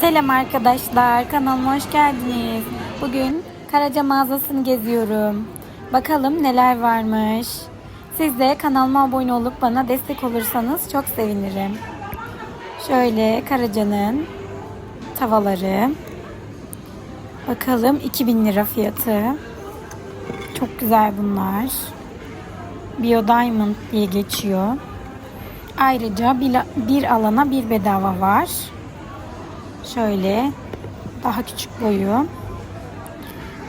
Selam arkadaşlar, kanalıma hoş geldiniz. Bugün Karaca mağazasını geziyorum. Bakalım neler varmış. Siz de kanalıma abone olup bana destek olursanız çok sevinirim. Şöyle Karaca'nın tavaları. Bakalım 2000 lira fiyatı. Çok güzel bunlar. Bio Diamond diye geçiyor. Ayrıca bir, bir alana bir bedava var. Şöyle daha küçük boyu.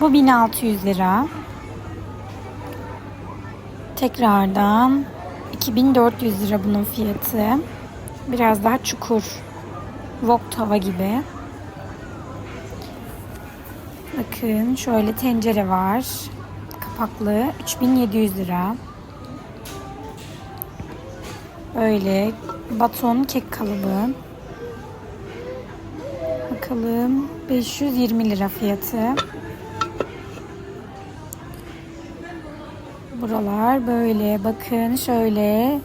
Bu 1600 lira. Tekrardan 2400 lira bunun fiyatı. Biraz daha çukur. Wok tava gibi. Bakın şöyle tencere var. Kapaklı 3700 lira. Böyle baton kek kalıbı. Bakalım 520 lira fiyatı. Buralar böyle bakın şöyle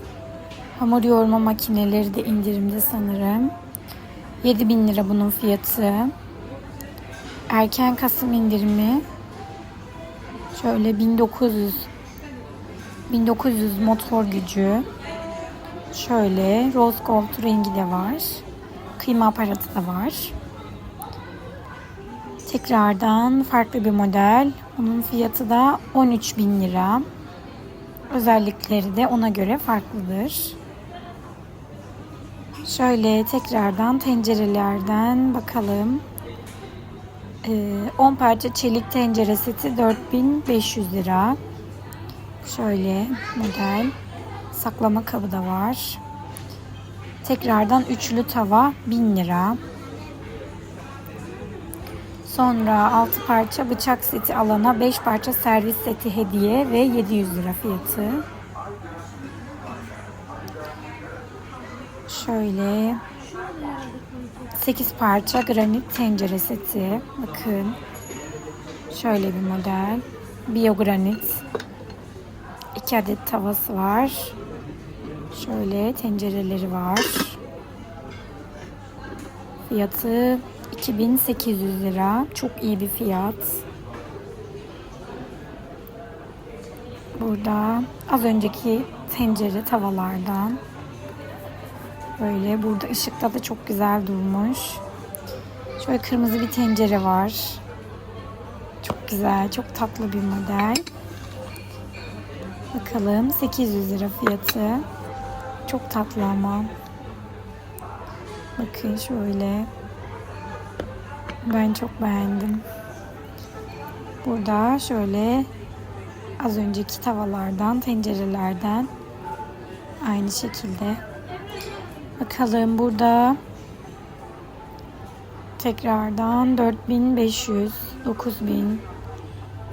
hamur yoğurma makineleri de indirimde sanırım. 7000 lira bunun fiyatı. Erken Kasım indirimi şöyle 1900 1900 motor gücü. Şöyle rose gold rengi de var. Kıyma aparatı da var. Tekrardan farklı bir model. Bunun fiyatı da 13 bin lira. Özellikleri de ona göre farklıdır. Şöyle tekrardan tencerelerden bakalım. Ee, 10 parça çelik tencere seti 4500 lira. Şöyle model. Saklama kabı da var. Tekrardan üçlü tava 1000 lira. Sonra 6 parça bıçak seti alana 5 parça servis seti hediye ve 700 lira fiyatı. Şöyle 8 parça granit tencere seti. Bakın. Şöyle bir model. Biyogranit. 2 adet tavası var. Şöyle tencereleri var. Fiyatı 2800 lira. Çok iyi bir fiyat. Burada az önceki tencere tavalardan. Böyle burada ışıkta da çok güzel durmuş. Şöyle kırmızı bir tencere var. Çok güzel, çok tatlı bir model. Bakalım 800 lira fiyatı. Çok tatlı ama. Bakın şöyle. Ben çok beğendim. Burada şöyle az önceki tavalardan, tencerelerden aynı şekilde. Bakalım burada tekrardan 4500, 9000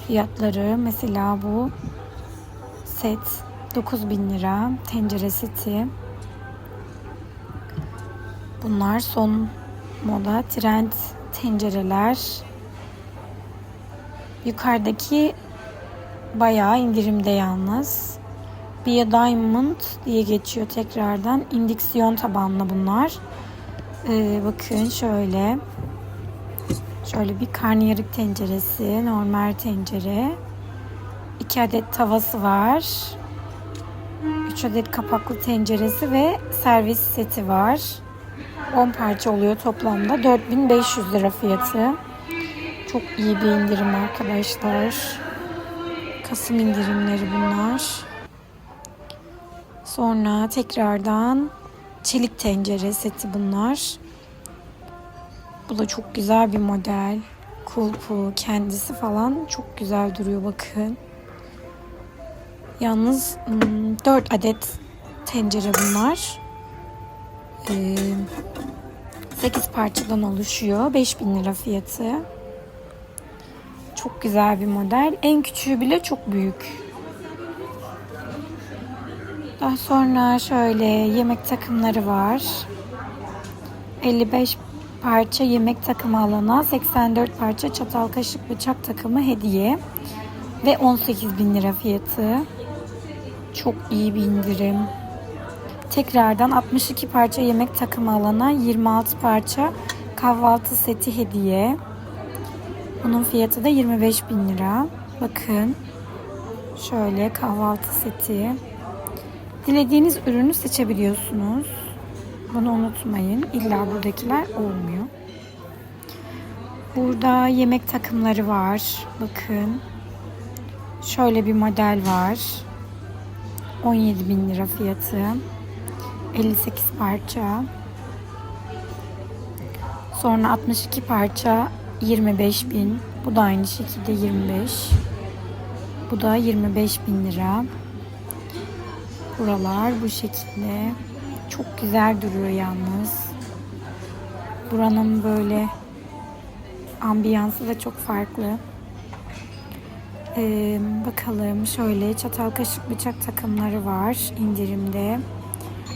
fiyatları. Mesela bu set 9000 lira tencere seti. Bunlar son moda trend tencereler. Yukarıdaki bayağı indirimde yalnız. Bia Diamond diye geçiyor tekrardan. İndüksiyon tabanlı bunlar. Ee, bakın şöyle. Şöyle bir karnıyarık tenceresi. Normal tencere. 2 adet tavası var. 3 adet kapaklı tenceresi ve servis seti var. 10 parça oluyor toplamda. 4500 lira fiyatı. Çok iyi bir indirim arkadaşlar. Kasım indirimleri bunlar. Sonra tekrardan çelik tencere seti bunlar. Bu da çok güzel bir model. Kulpu kendisi falan çok güzel duruyor bakın. Yalnız 4 adet tencere bunlar. 8 parçadan oluşuyor. 5000 lira fiyatı. Çok güzel bir model. En küçüğü bile çok büyük. Daha sonra şöyle yemek takımları var. 55 parça yemek takımı alana 84 parça çatal kaşık bıçak takımı hediye ve 18 bin lira fiyatı. Çok iyi bir indirim. Tekrardan 62 parça yemek takımı alana 26 parça kahvaltı seti hediye. Bunun fiyatı da 25 bin lira. Bakın. Şöyle kahvaltı seti. Dilediğiniz ürünü seçebiliyorsunuz. Bunu unutmayın. İlla buradakiler olmuyor. Burada yemek takımları var. Bakın. Şöyle bir model var. 17 bin lira fiyatı. 58 parça. Sonra 62 parça 25 bin. Bu da aynı şekilde 25. Bu da 25 bin lira. Buralar bu şekilde. Çok güzel duruyor yalnız. Buranın böyle ambiyansı da çok farklı. Ee, bakalım şöyle çatal kaşık bıçak takımları var indirimde.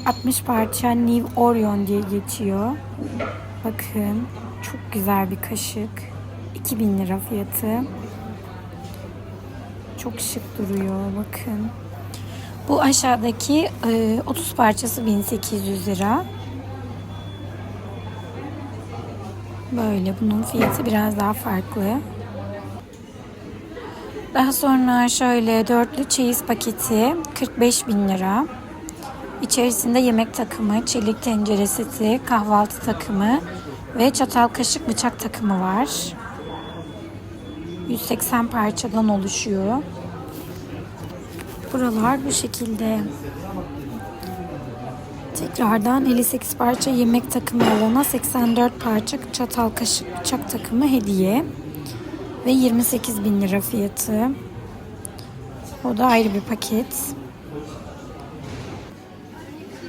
60 parça New Orion diye geçiyor. Bakın çok güzel bir kaşık. 2000 lira fiyatı. Çok şık duruyor bakın. Bu aşağıdaki e, 30 parçası 1800 lira. Böyle bunun fiyatı biraz daha farklı. Daha sonra şöyle dörtlü çeyiz paketi 45 bin lira. İçerisinde yemek takımı, çelik tencere seti, kahvaltı takımı ve çatal kaşık bıçak takımı var. 180 parçadan oluşuyor. Buralar bu şekilde. Tekrardan 58 parça yemek takımı alana 84 parça çatal kaşık bıçak takımı hediye. Ve 28 bin lira fiyatı. O da ayrı bir paket.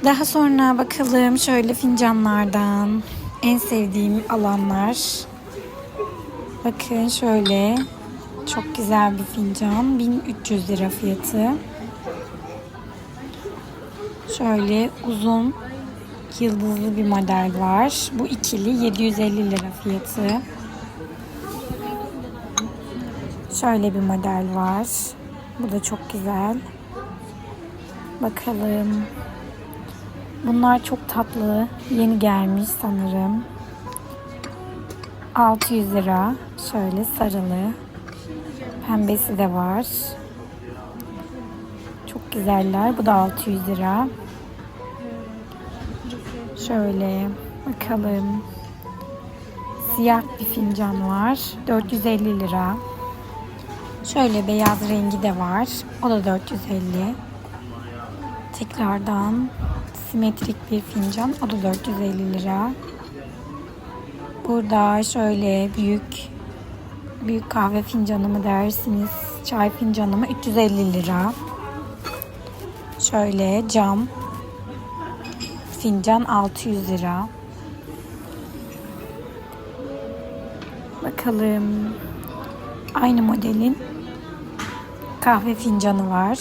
Daha sonra bakalım şöyle fincanlardan en sevdiğim alanlar. Bakın şöyle çok güzel bir fincan. 1300 lira fiyatı. Şöyle uzun yıldızlı bir model var. Bu ikili 750 lira fiyatı. Şöyle bir model var. Bu da çok güzel. Bakalım. Bunlar çok tatlı. Yeni gelmiş sanırım. 600 lira. Şöyle sarılı. Pembesi de var. Çok güzeller. Bu da 600 lira. Şöyle bakalım. Siyah bir fincan var. 450 lira. Şöyle beyaz rengi de var. O da 450. Tekrardan simetrik bir fincan. O da 450 lira. Burada şöyle büyük büyük kahve fincanı mı dersiniz? Çay fincanı mı? 350 lira. Şöyle cam fincan 600 lira. Bakalım. Aynı modelin kahve fincanı var.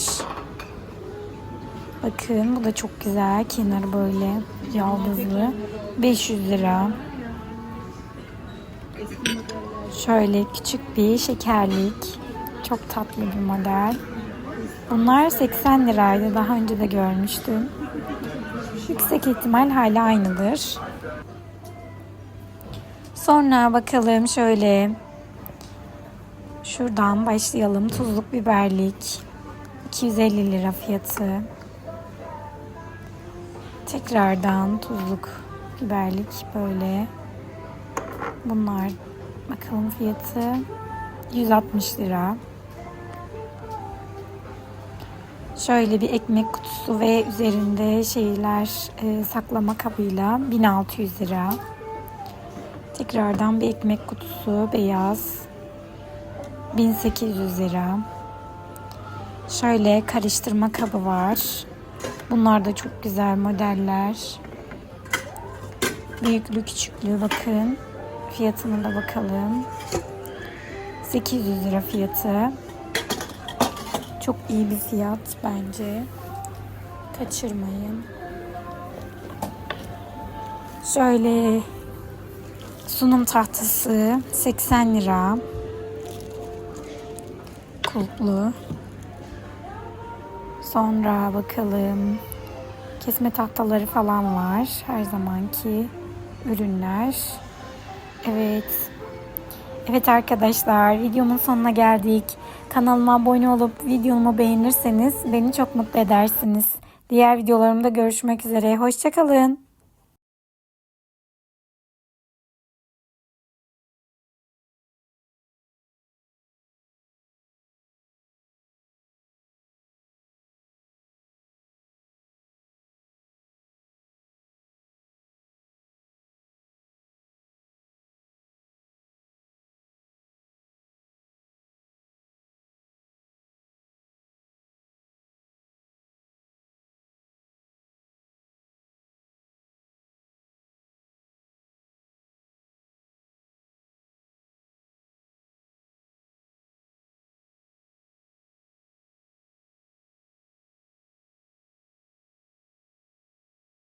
Bakın bu da çok güzel. Kenarı böyle yaldızlı. 500 lira. Şöyle küçük bir şekerlik. Çok tatlı bir model. Bunlar 80 liraydı. Daha önce de görmüştüm. Yüksek ihtimal hala aynıdır. Sonra bakalım şöyle şuradan başlayalım. Tuzluk biberlik 250 lira fiyatı. Tekrardan tuzluk biberlik böyle. Bunlar bakalım fiyatı 160 lira. Şöyle bir ekmek kutusu ve üzerinde şeyler e, saklama kabıyla 1600 lira. Tekrardan bir ekmek kutusu beyaz 1800 lira. Şöyle karıştırma kabı var. Bunlar da çok güzel modeller. Büyüklü küçüklü bakın. Fiyatına da bakalım. 800 lira fiyatı. Çok iyi bir fiyat bence. Kaçırmayın. Şöyle sunum tahtası 80 lira. Kulplu. Sonra bakalım. Kesme tahtaları falan var. Her zamanki ürünler. Evet. Evet arkadaşlar videomun sonuna geldik. Kanalıma abone olup videomu beğenirseniz beni çok mutlu edersiniz. Diğer videolarımda görüşmek üzere. Hoşçakalın.